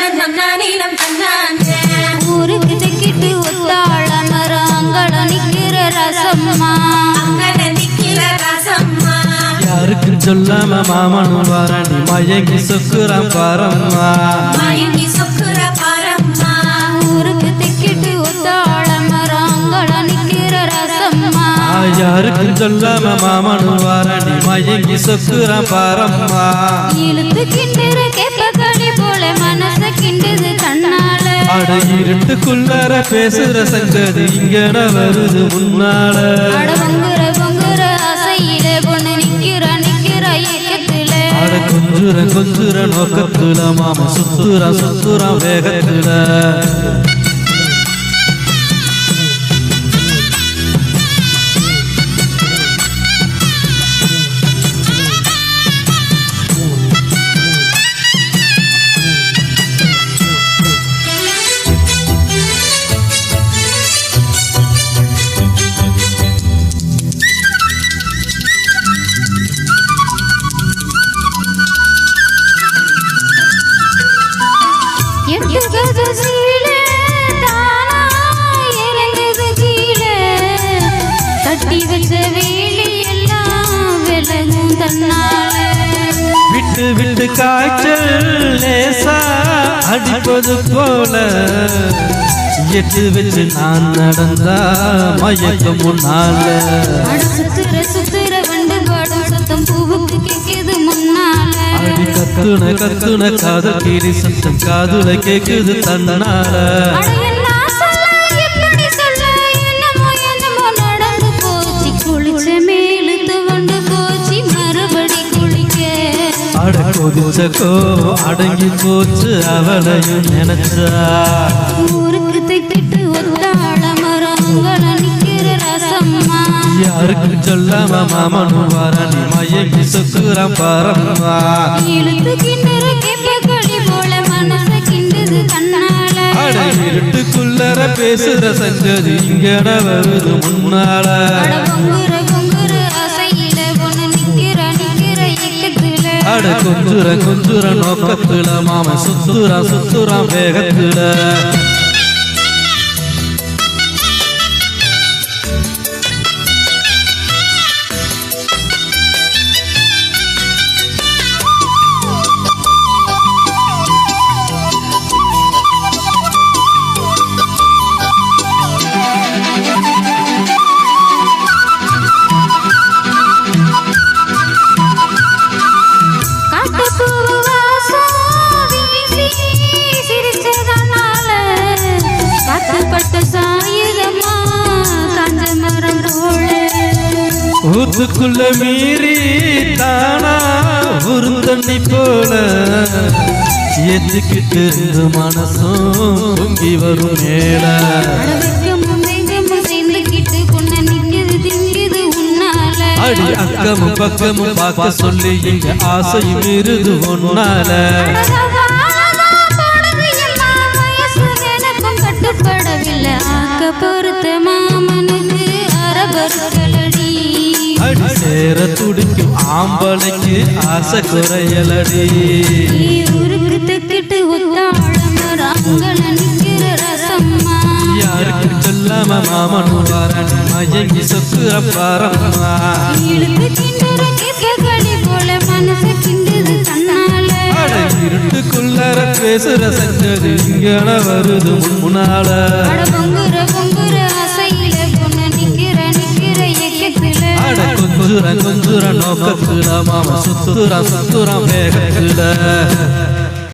தன்னன் தன்னா நீளம் தன்னாந்தே ஊருக்கு திக்கிட்டு ஒத்தாழ மரங்கள நிக்கிற ரசம்மா. சொல்லாம மாமனும் வாரணி மயங்கி சொக்குறான் பாரம்மா. ஊருக்கு திக்கிட்டு ஒத்தாழ மரங்கள நிக்கிற ரசம்மா. யாருக்கு சொல்லாம மாமனும் வாரணி மயங்கி சொக்குறான் பாரம்மா. இழுத்து கிண்டிருக்கே அட இருட்டுக்குள்ளார பேசுற சங்கதி இங்கன வருது முன்னால. அட பொங்குற பொங்குற ஆசையில பொண்ணு நிக்கிற நிக்கிற இயக்கத்துல. அட கொஞ்சுற கொஞ்சுற நோக்கத்துல மாம சுத்துற சுத்துற வேகத்துல. விட்டு விட்டு காய்ச்சல் லேசா அடிப்பது போல. எட்டு வச்சு நான் நடந்தா மயக்கம் முன்னால சுத்துற சுத்துற வண்டு பாடும் சத்தம் பூவுக்கு கேக்குது முன்னால. அடி கத்துன கத்துன காதல் கீரி சத்தம் காதுல கேக்குது தன்னால. அட கொதிச்சக்கோ அடங்கி போச்சு அவளையும் நினைச்சா. ஊருக்கு தைக்கிட்டு ஒத்தாள மரங்கள நிக்கிற ரசம்மா. யாருக்கு சொல்லாம மாமனும் வாரணி மயங்கி சொக்குறான் பாரம்மா. இழுத்து கிண்டுற கேப்பக்கடி போல மனச கிண்டுது தன்னால அட இருட்டுக்குள்ளர பேசுற சங்கதி இங்கட வருது முன்னால. அட கொஞ்சுற கொஞ்சுற நோக்கத்துல மாம சுத்துறா சுத்துறா வேகத்துல. ஊத்துக்குள்ள மீறி தானா உருந்தண்ணி போல. ஏத்துக்கிட்டு இருந்து மனசும் பொங்கி வரும் மேல. அடி அக்கமும் பக்கமும் பார்க்க சொல்லி இங்க ஆசையும் இருது ஒன்னால அழகானதா சேர துடிக்கும் ஆம்பளைக்கு ஆசை குறையலடி. ஊருக்கு தெக்கிட்டு யாருக்கு சொல்லாம மாமனும் வாரணி மயங்கி சொக்குற பாரம்மா இருட்டுக்குள்ளார பேசுற சங்கதி இங்கன வருது முன்னால. கொஞ்சுற கொஞ்சுற நோக்கத்துல